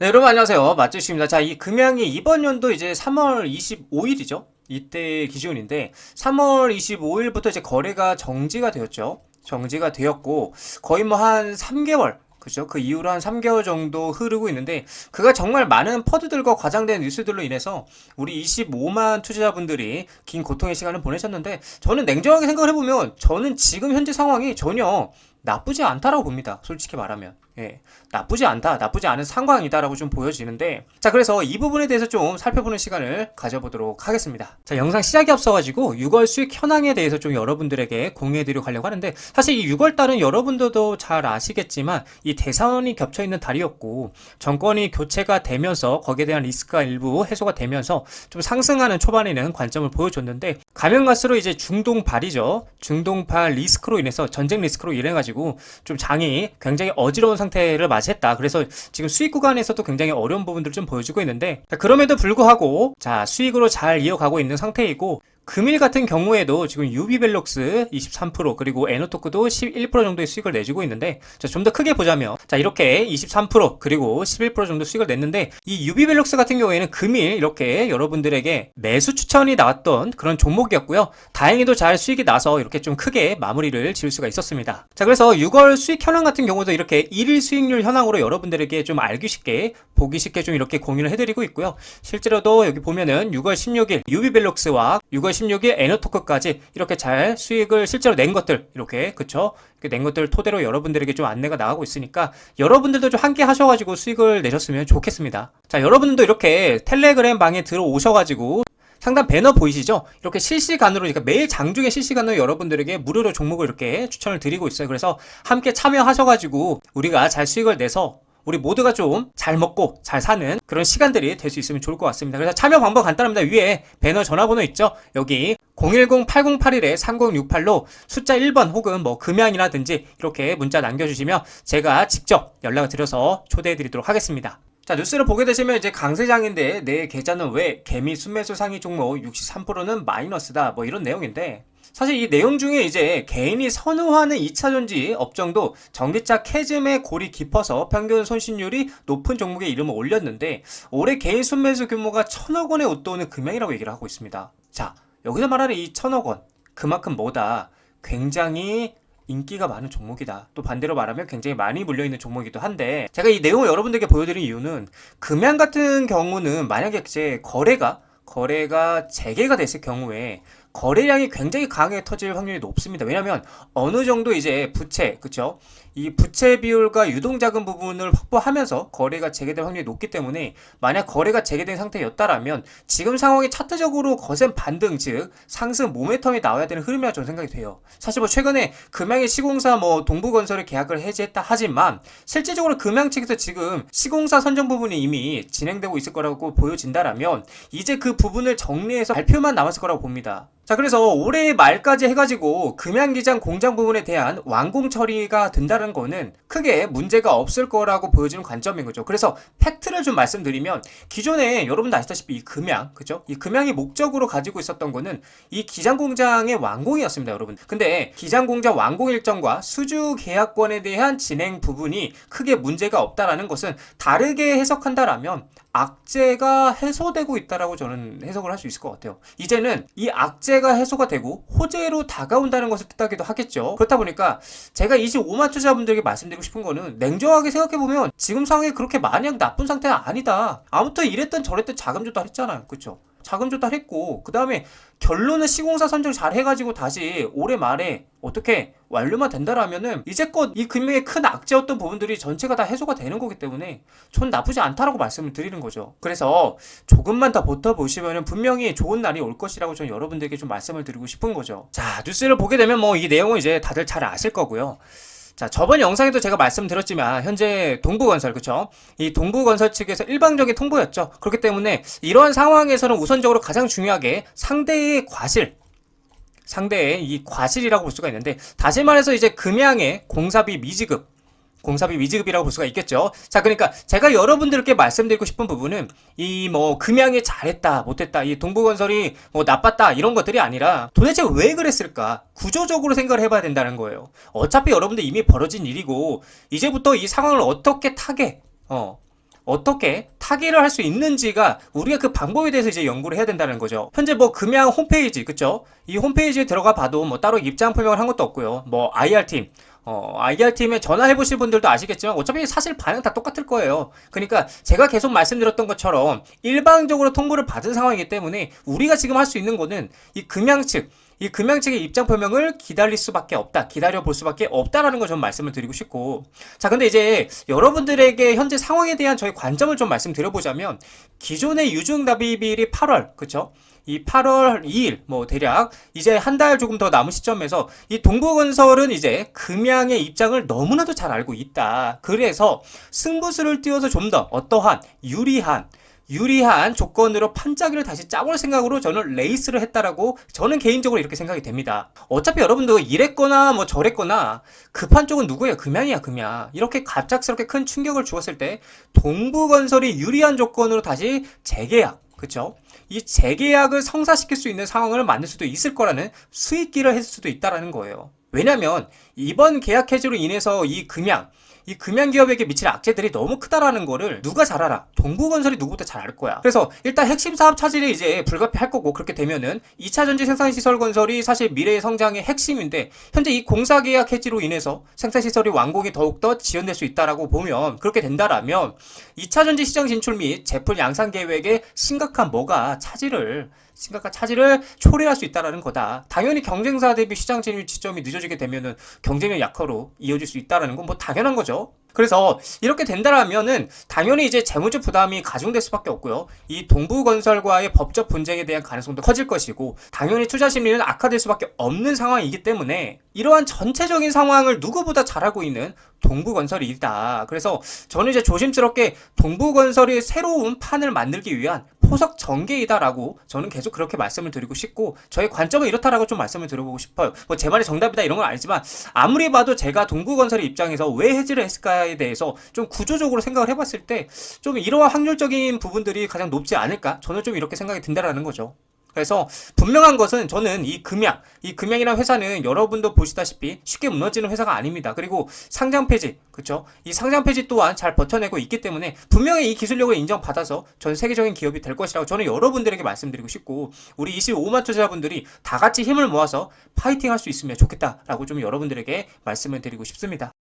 네, 여러분 안녕하세요. 맛주십니다. 자, 이 금양이 이번 연도 이제 3월 25일이죠. 이때 기준인데 3월 25일부터 이제 거래가 정지가 되었죠. 정지가 되었고 거의 뭐 한 3개월 그죠? 그 이후로 한 3개월 정도 흐르고 있는데 그가 정말 많은 퍼드들과 과장된 뉴스들로 인해서 우리 25만 투자자분들이 긴 고통의 시간을 보내셨는데 저는 냉정하게 생각을 해보면 저는 지금 현재 상황이 전혀 나쁘지 않다라고 봅니다. 솔직히 말하면. 예. 나쁘지 않다, 나쁘지 않은 상황이다라고 좀 보여지는데, 자, 그래서 이 부분에 대해서 좀 살펴보는 시간을 가져보도록 하겠습니다. 자, 영상 시작이 없어가지고 6월 수익 현황에 대해서 좀 여러분들에게 공유해드리려고 하려고 하는데, 사실 이 6월 달은 여러분들도 잘 아시겠지만, 이 대선이 겹쳐있는 달이었고, 정권이 교체가 되면서 거기에 대한 리스크가 일부 해소가 되면서 좀 상승하는 초반에는 관점을 보여줬는데, 가면 갈수록 이제 중동발이죠. 중동발 리스크로 인해서 전쟁 리스크로 인해가지고 좀 장이 굉장히 어지러운 상태를 맞이했다. 그래서 지금 수익 구간에서도 굉장히 어려운 부분들을 좀 보여주고 있는데 자, 그럼에도 불구하고 자 수익으로 잘 이어가고 있는 상태이고 금일 같은 경우에도 지금 유비벨록스 23% 그리고 에노토크도 11% 정도의 수익을 내주고 있는데 좀 더 크게 보자면 자 이렇게 23% 그리고 11% 정도 수익을 냈는데 이 유비벨록스 같은 경우에는 금일 이렇게 여러분들에게 매수 추천이 나왔던 그런 종목이었고요. 다행히도 잘 수익이 나서 이렇게 좀 크게 마무리를 지을 수가 있었습니다. 자 그래서 6월 수익 현황 같은 경우도 이렇게 1일 수익률 현황으로 여러분들에게 좀 알기 쉽게 보기 쉽게 좀 이렇게 공유를 해드리고 있고요. 실제로도 여기 보면은 6월 16일 유비벨록스와 6월 16일 에너토크까지 이렇게 잘 수익을 실제로 낸 것들 이렇게 그쵸 이렇게 낸 것들 토대로 여러분들에게 좀 안내가 나가고 있으니까 여러분들도 좀 함께 하셔가지고 수익을 내셨으면 좋겠습니다 자 여러분들도 이렇게 텔레그램 방에 들어오셔가지고 상단 배너 보이시죠? 이렇게 실시간으로, 그러니까 매일 장중에 실시간으로 여러분들에게 무료로 종목을 이렇게 추천을 드리고 있어요. 그래서 함께 참여하셔가지고 우리가 잘 수익을 내서 우리 모두가 좀 잘 먹고 잘 사는 그런 시간들이 될 수 있으면 좋을 것 같습니다. 그래서 참여 방법 간단합니다. 위에 배너 전화번호 있죠? 여기 010-8081-3068로 숫자 1번 혹은 뭐 금양이라든지 이렇게 문자 남겨주시면 제가 직접 연락을 드려서 초대해 드리도록 하겠습니다. 자 뉴스를 보게 되시면 이제 강세장인데 내 계좌는 왜 개미 순매수 상위 종목 63%는 마이너스다 뭐 이런 내용인데 사실 이 내용 중에 이제 개인이 선호하는 2차전지 업종도 전기차 캐즘의 골이 깊어서 평균 손실률이 높은 종목의 이름을 올렸는데 올해 개인 순매수 규모가 천억 원에 웃도는 금액이라고 얘기를 하고 있습니다. 자 여기서 말하는 이 천억 원 그만큼 뭐다 굉장히 인기가 많은 종목이다. 또 반대로 말하면 굉장히 많이 물려있는 종목이기도 한데 제가 이 내용을 여러분들에게 보여드린 이유는 금양 같은 경우는 만약에 이제 거래가 거래가 재개가 됐을 경우에 거래량이 굉장히 강하게 터질 확률이 높습니다. 왜냐하면 어느 정도 이제 부채, 그쵸? 이 부채 비율과 유동자금 부분을 확보하면서 거래가 재개될 확률이 높기 때문에 만약 거래가 재개된 상태였다라면 지금 상황이 차트적으로 거센 반등, 즉 상승 모멘텀이 나와야 되는 흐름이라 저는 생각이 돼요. 사실 뭐 최근에 금양의 시공사 뭐 동부건설을 계약을 해지했다 하지만 실질적으로 금양 측에서 지금 시공사 선정 부분이 이미 진행되고 있을 거라고 보여진다라면 이제 그 부분을 정리해서 발표만 남았을 거라고 봅니다. 자, 그래서 올해 말까지 해가지고 금양기장 공장 부분에 대한 완공 처리가 된다는 거는 크게 문제가 없을 거라고 보여지는 관점인 거죠. 그래서 팩트를 좀 말씀드리면 기존에 여러분도 아시다시피 이 금양, 그죠? 이 금양이 목적으로 가지고 있었던 거는 이 기장 공장의 완공이었습니다, 여러분. 근데 기장 공장 완공 일정과 수주 계약권에 대한 진행 부분이 크게 문제가 없다라는 것은 다르게 해석한다라면 악재가 해소되고 있다라고 저는 해석을 할 수 있을 것 같아요. 이제는 이 악재가 해소가 되고 호재로 다가온다는 것을 뜻하기도 하겠죠. 그렇다 보니까 제가 25만 투자분들에게 말씀드리고 싶은 거는 냉정하게 생각해 보면 지금 상황이 그렇게 마냥 나쁜 상태는 아니다. 아무튼 이랬던 저랬던 자금 조달했잖아요. 그렇죠? 자금 조달했고 그 다음에 결론은 시공사 선정 잘 해가지고 다시 올해 말에 어떻게 완료만 된다라면은 이제껏 이 금융의 큰 악재였던 부분들이 전체가 다 해소가 되는 거기 때문에 전 나쁘지 않다라고 말씀을 드리는 거죠. 그래서 조금만 더 버텨보시면은 분명히 좋은 날이 올 것이라고 저는 여러분들에게 좀 말씀을 드리고 싶은 거죠. 자 뉴스를 보게 되면 뭐 이 내용은 이제 다들 잘 아실 거고요. 자, 저번 영상에도 제가 말씀드렸지만 현재 동부건설 그쵸? 이 동부건설 측에서 일방적인 통보였죠. 그렇기 때문에 이러한 상황에서는 우선적으로 가장 중요하게 상대의 과실 상대의 이 과실이라고 볼 수가 있는데 다시 말해서 이제 금양의 공사비 미지급 공사비 미지급이라고 볼 수가 있겠죠. 자, 그러니까 제가 여러분들께 말씀드리고 싶은 부분은 이 뭐 금양이 잘했다, 못했다, 이 동부건설이 뭐 나빴다 이런 것들이 아니라 도대체 왜 그랬을까? 구조적으로 생각을 해봐야 된다는 거예요. 어차피 여러분들 이미 벌어진 일이고 이제부터 이 상황을 어떻게 타게 어 어떻게 타개를 할 수 있는지가 우리가 그 방법에 대해서 이제 연구를 해야 된다는 거죠. 현재 뭐 금양 홈페이지 그쵸? 이 홈페이지에 들어가 봐도 뭐 따로 입장 표명을 한 것도 없고요. 뭐 IR 팀 어, IR팀에 전화해 보실 분들도 아시겠지만 어차피 사실 반응 다 똑같을 거예요. 그러니까 제가 계속 말씀드렸던 것처럼 일방적으로 통보를 받은 상황이기 때문에 우리가 지금 할 수 있는 거는 이 금양 측, 이 금양 측의 입장 표명을 기다릴 수밖에 없다. 기다려 볼 수밖에 없다라는 걸 좀 말씀을 드리고 싶고. 자, 근데 이제 여러분들에게 현재 상황에 대한 저희 관점을 좀 말씀드려 보자면 기존의 유중 납입일이 8월, 그쵸? 이 8월 2일, 뭐 대략 이제 한 달 조금 더 남은 시점에서 이 동부건설은 이제 금양의 입장을 너무나도 잘 알고 있다. 그래서 승부수를 띄워서 좀 더 어떠한 유리한 유리한 조건으로 판짜기를 다시 짜볼 생각으로 저는 레이스를 했다라고 저는 개인적으로 이렇게 생각이 됩니다. 어차피 여러분도 이랬거나 뭐 저랬거나 급한 쪽은 누구예요? 금양이야 금양. 이렇게 갑작스럽게 큰 충격을 주었을 때 동부건설이 유리한 조건으로 다시 재계약 그쵸? 이 재계약을 성사시킬 수 있는 상황을 만들 수도 있을 거라는 수익기를 했을 수도 있다라는 거예요. 왜냐면 이번 계약 해지로 인해서 이 금양 이 금양기업에게 미칠 악재들이 너무 크다라는 거를 누가 잘 알아? 동부건설이 누구보다 잘 알 거야. 그래서 일단 핵심 사업 차질이 이제 불가피할 거고 그렇게 되면은 2차 전지 생산시설 건설이 사실 미래의 성장의 핵심인데 현재 이 공사 계약 해지로 인해서 생산시설이 완공이 더욱더 지연될 수 있다라고 보면 그렇게 된다라면 2차 전지 시장 진출 및 제품 양산 계획에 심각한 뭐가 차질을 심각한 차질을 초래할 수 있다라는 거다. 당연히 경쟁사 대비 시장 진입 지점이 늦어지게 되면은 경쟁력 약화로 이어질 수 있다라는 건 뭐 당연한 거죠. 그래서 이렇게 된다라면은 당연히 이제 재무적 부담이 가중될 수밖에 없고요. 이 동부건설과의 법적 분쟁에 대한 가능성도 커질 것이고 당연히 투자 심리는 악화될 수밖에 없는 상황이기 때문에 이러한 전체적인 상황을 누구보다 잘 알고 있는 동부건설이다. 그래서 저는 이제 조심스럽게 동부건설이 새로운 판을 만들기 위한 포석 전개이다라고 저는 계속 그렇게 말씀을 드리고 싶고 저의 관점은 이렇다라고 좀 말씀을 드려보고 싶어요. 뭐 제 말이 정답이다 이런 건 아니지만 아무리 봐도 제가 동부건설의 입장에서 왜 해지를 했을까에 대해서 좀 구조적으로 생각을 해봤을 때 좀 이러한 확률적인 부분들이 가장 높지 않을까? 저는 좀 이렇게 생각이 든다라는 거죠. 그래서 분명한 것은 저는 이 금양, 이 금양이라는 회사는 여러분도 보시다시피 쉽게 무너지는 회사가 아닙니다. 그리고 상장 폐지, 그렇죠? 이 상장 폐지 또한 잘 버텨내고 있기 때문에 분명히 이 기술력을 인정받아서 전 세계적인 기업이 될 것이라고 저는 여러분들에게 말씀드리고 싶고 우리 25만 투자자분들이 다 같이 힘을 모아서 파이팅 할 수 있으면 좋겠다라고 좀 여러분들에게 말씀을 드리고 싶습니다.